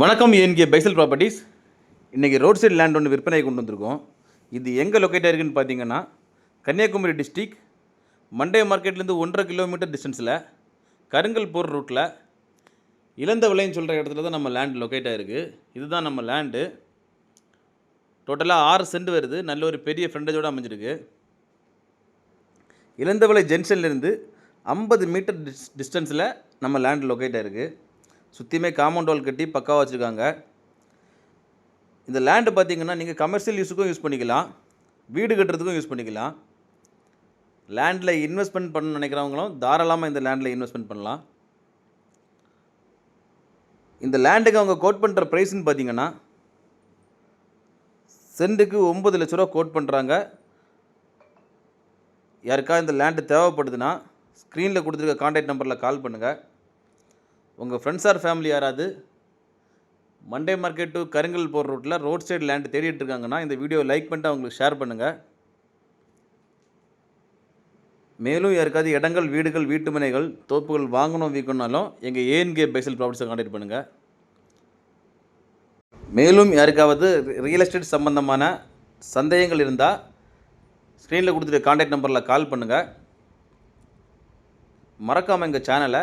வணக்கம் NK Faisal properties இன்றைக்கி road side land ஒன்று விற்பனை கொண்டு வந்திருக்கோம். இது எங்கே லொக்கேட் ஆகிருக்குன்னு பார்த்தீங்கன்னா கன்னியாகுமரி டிஸ்ட்ரிக் மண்டே மார்க்கெட்லேருந்து ஒன்றரை கிலோமீட்டர் டிஸ்டன்ஸில் கருங்கல் போர் ரூட்டில் இழந்த விலைன்னு சொல்கிற இடத்துல தான் நம்ம லேண்ட் லொக்கேட் ஆகிருக்கு இதுதான் நம்ம லேண்டு டோட்டலாக ஆறு சென்ட் வருது. நல்ல ஒரு பெரிய ஃப்ரெண்டேஜோடு அமைஞ்சிருக்கு. இளந்தவளை ஜங்ஷன்லேருந்து ஐம்பது மீட்டர் டிஸ் டிஸ்டன்ஸில் நம்ம லேண்ட் லொக்கேட் இருக்குது சுற்றியுமே காம்பவுண்ட் வால் கட்டி பக்காவாக வச்சுருக்காங்க. இந்த லேண்டு பார்த்திங்கன்னா நீங்கள் கமர்ஷியல் யூஸுக்கும் யூஸ் பண்ணிக்கலாம். வீடு கட்டுறதுக்கும் யூஸ் பண்ணிக்கலாம். லேண்டில் இன்வெஸ்ட்மெண்ட் பண்ண நினைக்கிறவங்களும் தாராளமாக இந்த லேண்டில் இன்வெஸ்ட்மெண்ட் பண்ணலாம். இந்த லேண்டுக்கு அவங்க கோட் பண்ணுற ப்ரைஸ்ன்னு பார்த்தீங்கன்னா சென்ட்டுக்கு ஒம்பது லட்ச ரூபா கோட் பண்ணுறாங்க யாருக்கா இந்த லேண்டு தேவைப்படுதுன்னா ஸ்க்ரீனில் கொடுத்துருக்க காண்டாக்ட் நம்பரில் கால் பண்ணுங்கள் உங்கள் ஃப்ரெண்ட்ஸ் ஆர் ஃபேமிலி யாராவது மண்டே மார்க்கெட் டு கருங்கல் போகிற ரூட்டில் ரோட் சைடு லேண்டு தேடிட்டு இருக்காங்கன்னா இந்த வீடியோ லைக் பண்ணிட்டு அவங்களுக்கு ஷேர் பண்ணுங்கள் மேலும் யாருக்காவது இடங்கள் வீடுகள் வீட்டு மனைகள் தோப்புகள் வாங்கணும் விற்கணும்னாலும் எங்கள் ஏஎன்கே பைசல் ப்ராப்பர்ட்டிஸை காண்டாக்ட் பண்ணுங்கள் மேலும் யாருக்காவது ரியல் எஸ்டேட் சம்பந்தமான சந்தேகங்கள் இருந்தால் ஸ்க்ரீனில் கொடுத்துட்டு காண்டாக்ட் நம்பரில் கால் பண்ணுங்கள் மறக்காமல் எங்கள் சேனலை